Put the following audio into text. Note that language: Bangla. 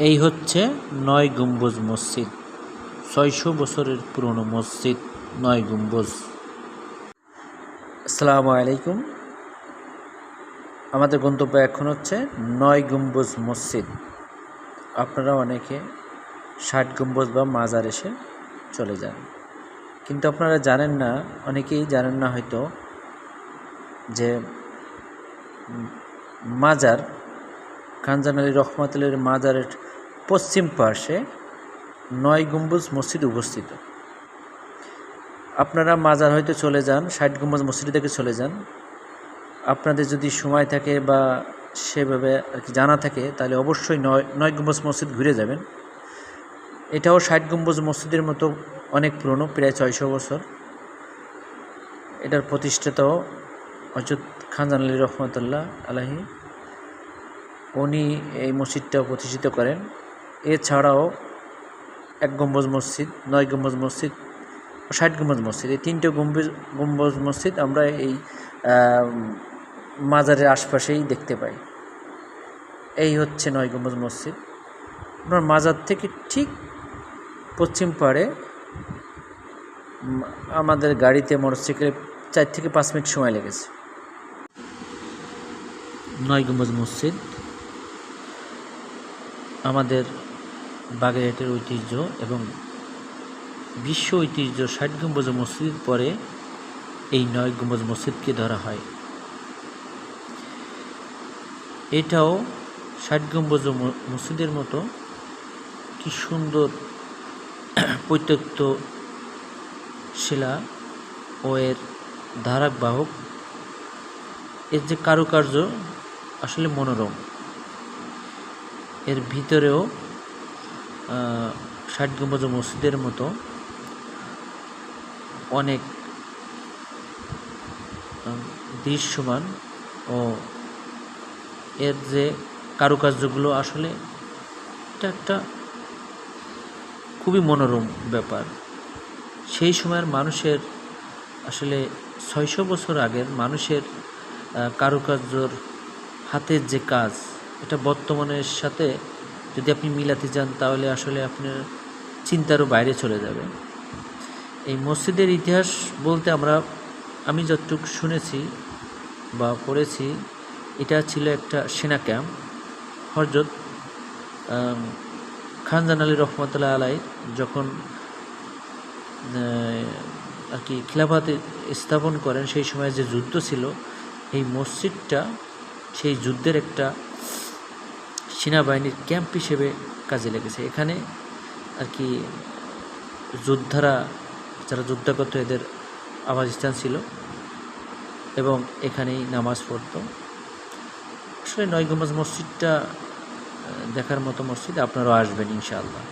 এই হচ্ছে নয় গম্বুজ মসজিদ। ছয়শো বছরের পুরনো মসজিদ, নয় গম্বুজ। আসসালামু আলাইকুম। আমাদের গন্তব্য এখন হচ্ছে নয় গম্বুজ মসজিদ। আপনারা অনেকে ষাট গম্বুজ বা মাজার এসে চলে যান। কিন্তু আপনারা জানেন না, অনেকেই জানেন না হয়তো, যে মাজার খানজান আলী রহমাতুল্লের মাজারের পশ্চিম পাশে নয় গম্বুজ মসজিদ অবস্থিত আপনারা মাজার হয়তো চলে যান, ষাট গম্বুজ মসজিদ থেকে চলে যান। আপনাদের যদি সময় থাকে বা সেভাবে আর কি জানা থাকে, তাহলে অবশ্যই নয় নয় গম্বুজ মসজিদ ঘুরে যাবেন। এটাও ষাট গম্বুজ মসজিদের মতো অনেক পুরনো, প্রায় ছয়শো বছর। এটার প্রতিষ্ঠাতাও হজরত খানজান আলী রহমতুল্লাহ আলাহি উনি এই মসজিদটা প্রতিষ্ঠিত করেন। এছাড়াও এক গম্বুজ মসজিদ, নয় গম্বুজ মসজিদ ষাট গম্বুজ মসজিদ। এই তিনটে গম্বুজ গম্বুজ মসজিদ আমরা এই মাজারের আশপাশেই দেখতে পাই। এই হচ্ছে নয় গম্বুজ মসজিদ। আপনার মাজার থেকে ঠিক পশ্চিম পাড়ে আমাদের গাড়িতে মোটরসাইকেলে চার থেকে পাঁচ মিনিট সময় লেগেছে। নয় গম্বুজ মসজিদ আমাদের বাগেরহাটের ঐতিহ্য এবং বিশ্ব ঐতিহ্য ষাট গম্বুজ মসজিদ পরে এই নয় গম্বুজ মসজিদকে ধরা হয়। এটাও ষাট গম্বুজ মসজিদের মতো কি সুন্দর পৈতৃত্ব শিলা ও এর ধারাবাহক এর যে কারুকার্য আসলে মনোরম। এর ভিতরেও ষাট গম্বুজ মসজিদের মতো অনেক দৃশ্যমান ও এর যে কারুকার্যগুলো আসলে এটা একটা খুবই মনোরম ব্যাপার। সেই সময়ের মানুষের আসলে ছয়শো বছর আগের মানুষের কারুকার্যর হাতের যে কাজ এটা বর্তমানের সাথে যদি আপনি মিলাতে যান তাহলে আসলে আপনার চিন্তারও বাইরে চলে যাবে। এই মসজিদের ইতিহাস বলতে আমরা, আমি যতটুকু শুনেছি বা পড়েছি, এটা ছিল একটা সেনা ক্যাম্প। হরজত খানজান আলী রহমতুল্লাহ আলাই যখন আর কি খিলাফাতে স্থাপন করেন, সেই সময় যে যুদ্ধ ছিল, এই মসজিদটা সেই যুদ্ধের একটা সেনাবাহিনীর ক্যাম্প হিসেবে কাজে লেগেছে। এখানে আর কি যোদ্ধারা, যারা যোদ্ধা করতো, এদের আবাসস্থান ছিল এবং এখানেই নামাজ পড়ত। আসলে নয় গম্বুজ মসজিদটা দেখার মতো মসজিদ আপনারাও আসবেন ইনশাআল্লাহ।